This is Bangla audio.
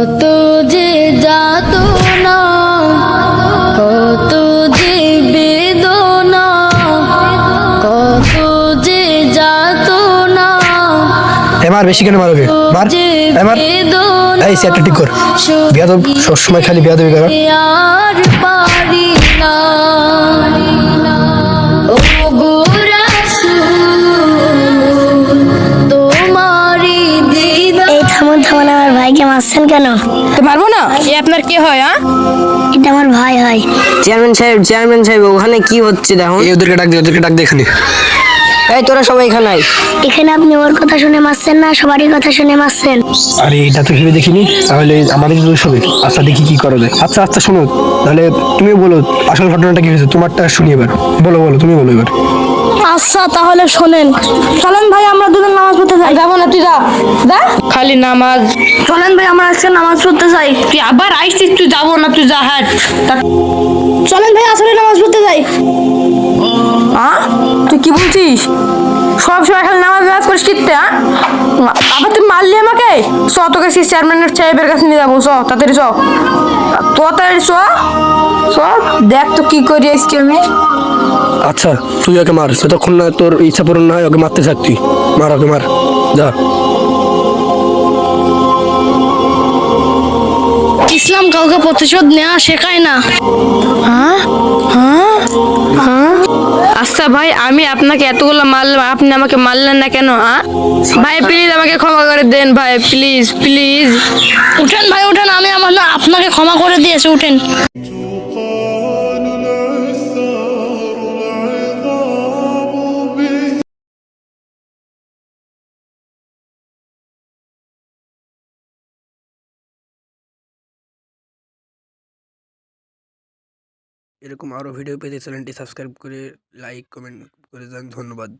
কত যে যাত না কত যে বেদনা কত যে যাত না এবার বেশি কেন মারোগে? মার যে এবার। বেদনা এই সেটটা ঠিক কর। বিয়াদব সবসময় খালি বিয়াদবি করা আর পারি না। মারছেন কেন? তো পারব না? এ আপনার কে হয় হ্যাঁ এটা আমার ভাই হয়। চেয়ারম্যান সাহেব চেয়ারম্যান সাহেব ওখানে কি হচ্ছে দেখো? এই ওদেরকে ডাক দে ওদেরকে ডাক দে এখানে। এই তোরা সবাই এখানে আয়। এখানে আপনি ওর কথা শুনে মারছেন না সবারই কথা শুনে মারছেন? আরে এটা তো ভেবে দেখিনি। তাহলে আমাদের দোষ হবে। আচ্ছা দেখি কি করা যায়। আচ্ছা আচ্ছা শোনো তাহলে তুমি বলো আসল ঘটনাটা কি হয়েছে? তোমারটা শুনি এবার। বলো বলো তুমি বলো এবার। আচ্ছা তাহলে শোনেন। চলেন ভাই আমরা দুজন নামাজ পড়তে যাই। যাব না তুই যা। যা? খালি নামাজ। চলেন ভাই আমরা আজকে নামাজ পড়তে যাই। তুই আবার আইসিস তুই যাব না তুই যা হাট। চলেন ভাই আসলে নামাজ পড়তে যাই। আ? তুই কি বলছিস? সব সময় খালি নামাজ নামাজ করিস কিনতে হ্যাঁ আবার তুই মারলি আমাকে? চ তোকে চেয়ারম্যানের সাহেবের কাছে নিয়ে যাব চ তাড়াতাড়ি চ। চ চ দেখ তো কি করি আজকে আমি। আচ্ছা তুই ওকে মার যতক্ষণ না তোর ইচ্ছা পূরণ না হয় ওকে মারতে থাক তুই। মার ওকে মার। যা। ইসলাম কাউকে প্রতিশোধ নেওয়া শেখায় না? আচ্ছা ভাই আমি আপনাকে এতগুলো মারলাম আপনি আমাকে মারলেন না কেন হ্যাঁ? ভাই প্লিজ আমাকে ক্ষমা করে দেন ভাই প্লিজ প্লিজ উঠেন ভাই উঠেন আপনাকে ক্ষমা করে দিয়েছে, উঠেন। এরকম আরও ভিডিও পেতে চ্যানেলটি সাবস্ক্রাইব করে লাইক কমেন্ট করে যান ধন্যবাদ।